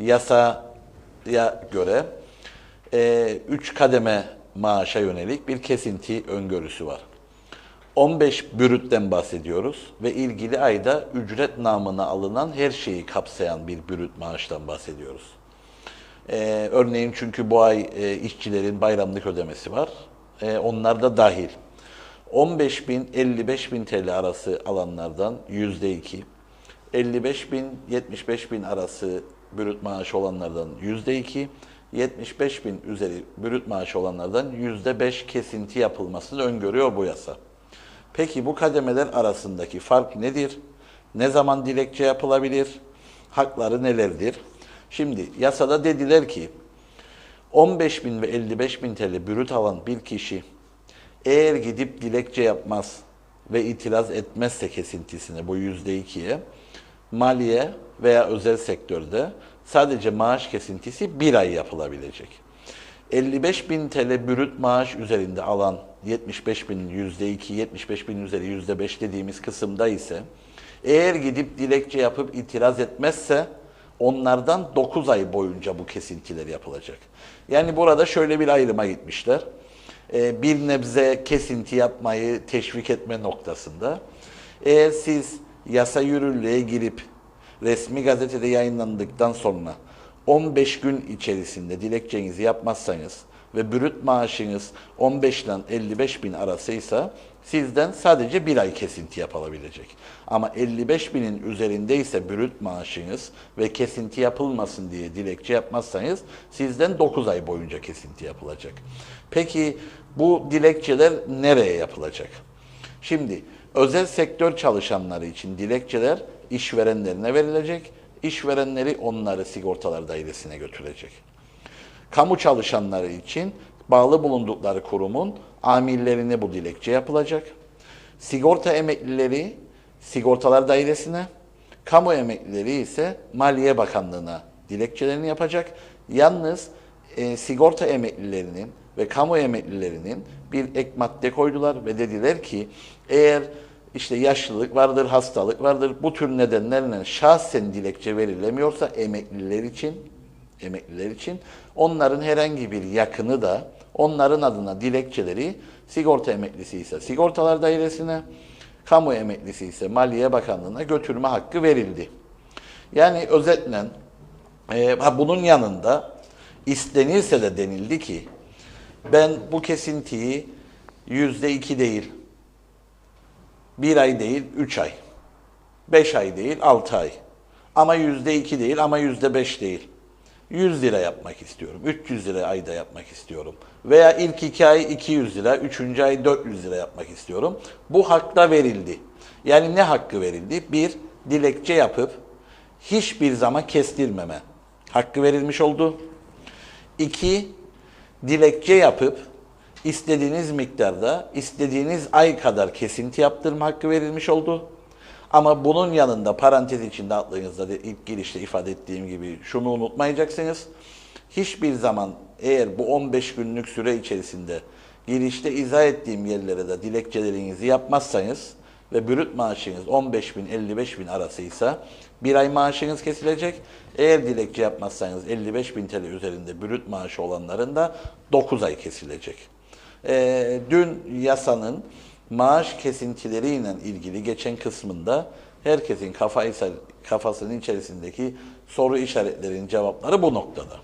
yasaya göre 3 kademe maaşa yönelik bir kesinti öngörüsü var. 15 bürütten bahsediyoruz ve ilgili ayda ücret namına alınan her şeyi kapsayan bir bürüt maaştan bahsediyoruz. Ee, örneğin çünkü bu ay e, işçilerin bayramlık ödemesi var. Ee, onlar da dahil. 15 bin 55 bin TL arası alanlardan yüzde iki, 55 bin 75 bin arası bürüt maaşı olanlardan yüzde iki, 75 bin üzeri bürüt maaşı olanlardan yüzde beş kesinti yapılmasını öngörüyor bu yasa. Peki bu kademeler arasındaki fark nedir? Ne zaman dilekçe yapılabilir? Hakları nelerdir? Şimdi yasada dediler ki 15 bin ve 55 bin TL bürüt alan bir kişi eğer gidip dilekçe yapmaz ve itiraz etmezse kesintisine bu yüzde ikiye maliye veya özel sektörde sadece maaş kesintisi bir ay yapılabilecek. 55 bin TL bürüt maaş üzerinde alan 75 bin yüzde iki, 75 bin üzeri yüzde beş dediğimiz kısımda ise eğer gidip dilekçe yapıp itiraz etmezse onlardan 9 ay boyunca bu kesintiler yapılacak. Yani burada şöyle bir ayrıma gitmişler. Ee, bir nebze kesinti yapmayı teşvik etme noktasında. Eğer siz yasa yürürlüğe girip resmi gazetede yayınlandıktan sonra 15 gün içerisinde dilekçenizi yapmazsanız ve brüt maaşınız 15 ile 55 bin arasıysa sizden sadece bir ay kesinti yapılabilecek. Ama 55 binin üzerindeyse brüt maaşınız ve kesinti yapılmasın diye dilekçe yapmazsanız sizden 9 ay boyunca kesinti yapılacak. Peki bu dilekçeler nereye yapılacak? Şimdi özel sektör çalışanları için dilekçeler işverenlerine verilecek. İşverenleri onları sigortalar dairesine götürecek. Kamu çalışanları için bağlı bulundukları kurumun amirlerine bu dilekçe yapılacak. Sigorta emeklileri sigortalar dairesine, kamu emeklileri ise Maliye Bakanlığı'na dilekçelerini yapacak. Yalnız e, sigorta emeklilerinin ve kamu emeklilerinin bir ek madde koydular ve dediler ki eğer işte yaşlılık vardır, hastalık vardır. Bu tür nedenlerle şahsen dilekçe verilemiyorsa emekliler için emekliler için onların herhangi bir yakını da onların adına dilekçeleri sigorta emeklisi ise sigortalar dairesine, kamu emeklisi ise Maliye Bakanlığı'na götürme hakkı verildi. Yani özetle e, bunun yanında istenirse de denildi ki ben bu kesintiyi yüzde iki değil, bir ay değil, üç ay. Beş ay değil, altı ay. Ama yüzde iki değil, ama yüzde beş değil. 100 lira yapmak istiyorum. 300 lira ayda yapmak istiyorum. Veya ilk iki ay 200 lira, üçüncü ay 400 lira yapmak istiyorum. Bu hakta verildi. Yani ne hakkı verildi? Bir, dilekçe yapıp hiçbir zaman kestirmeme hakkı verilmiş oldu. İki, dilekçe yapıp istediğiniz miktarda, istediğiniz ay kadar kesinti yaptırma hakkı verilmiş oldu. Ama bunun yanında parantez içinde aklınızda da ilk girişte ifade ettiğim gibi şunu unutmayacaksınız. Hiçbir zaman eğer bu 15 günlük süre içerisinde girişte izah ettiğim yerlere de dilekçelerinizi yapmazsanız ve brüt maaşınız 15 bin 55 bin arasıysa bir ay maaşınız kesilecek. Eğer dilekçe yapmazsanız 55 bin TL üzerinde brüt maaşı olanların da 9 ay kesilecek. Ee, dün yasanın maaş kesintileriyle ilgili geçen kısmında herkesin kafaysa, kafasının içerisindeki soru işaretlerinin cevapları bu noktada.